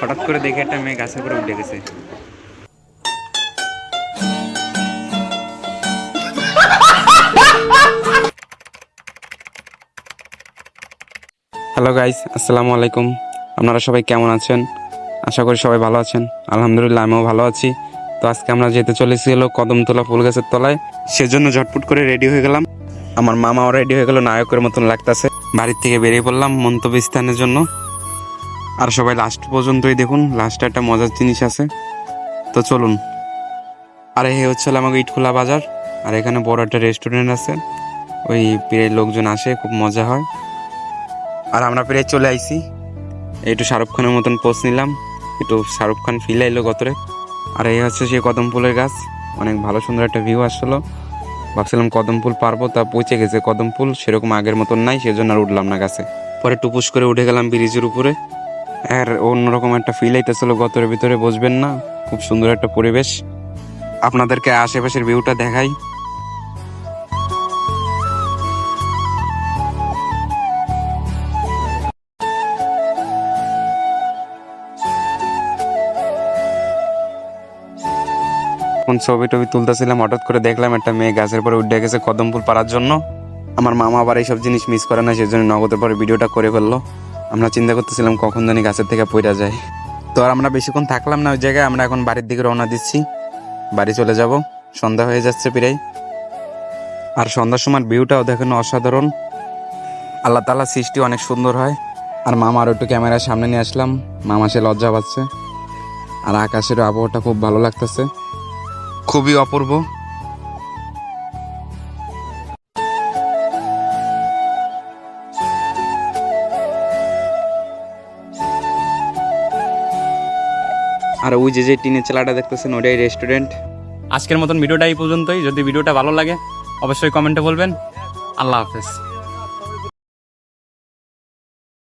হঠাৎ করে দেখে একটা মেয়ে গাছে করে উঠে গেছে। হ্যালো গাইস আসসালামু আলাইকুম আপনারা সবাই কেমন আছেন? আশা করি সবাই ভালো আছেন। আলহামদুলিল্লাহ, আমিও ভালো আছি। তো আজকে আমরা যেতে চলেছি হলো কদমতলা ফুল গাছের তলায়। সেজন্য ঝটপট করে রেডি হয়ে গেলাম। আমার মামাও রেডি হয়ে গেল, নায়কের মতন লাগতেছে। বাড়ির থেকে বেরিয়ে পড়লাম মন্তব্য স্থানের জন্য। আর সবাই লাস্ট পর্যন্তই দেখুন লাস্টে একটা মজার জিনিস আছে। তো চলুন। আর এই হচ্ছে আমাকে ইটখোলা বাজার, আর এখানে বড় একটা রেস্টুরেন্ট আছে। ওই প্রায় লোকজন আসে, খুব মজা হয়। আর আমরা প্রায় চলে আইছি। একটু শাহরুখ খানের মতন পোস্ট নিলাম। একটু শাহরুখ খান ফিল এলো গতরে। আর এই হচ্ছে সেই কদম ফুলের গাছ। অনেক ভালো সুন্দর একটা ভিউ আসলো। ভাবছিলাম কদম ফুল পারব, তা পৌঁছে গেছে কদম ফুল। সেরকম আগের মতন নাই, সেজন্য আর উঠলাম না গাছে। পরে টুপুস করে উঠে গেলাম ব্রিজের উপরে। আর অন্যরকম একটা ফিল আইতেছিল গতরের ভিতরে বসবেন না? খুব সুন্দর একটা পরিবেশ। আপনাদেরকে আশেপাশের ভিউটা দেখাই। ছবি টবি তুলতেছিলাম, হঠাৎ করে দেখলাম একটা মেয়ে গাছের পরে উঠে গেছে কদম পাড়ার জন্য। আমার মামা আবার এইসব জিনিস মিস করে না, সেজন্য নগদের পরে ভিডিওটা করে ফেলল। আমরা চিন্তা করতেছিলাম কখন জানি গাছের থেকে পড়া যায়। তো আর আমরা বেশিক্ষণ থাকলাম না ওই জায়গায়, আমরা এখন বাড়ির দিকে রওনা দিচ্ছি। বাড়ি চলে যাব। সন্ধ্যা হয়ে যাচ্ছে প্রায়। আর সন্ধ্যার সময় ভিউটাও দেখেন অসাধারণ। আল্লাহ তালা সৃষ্টি অনেক সুন্দর হয়। আর মামা আরও একটু ক্যামেরার সামনে নিয়ে আসলাম। মামা সে লজ্জা পাচ্ছে। আর আকাশের আবহাওয়াটা খুব ভালো লাগতেছে। খুবই অপূর্ব। আর ওই যে যে টিনের চালাটা দেখতেছেন ওটাই রেস্টুরেন্ট আজকের মতন ভিডিওটা এই পর্যন্তই। যদি ভিডিওটা ভালো লাগে, অবশ্যই কমেন্টে বলবেন। আল্লাহ হাফেজ।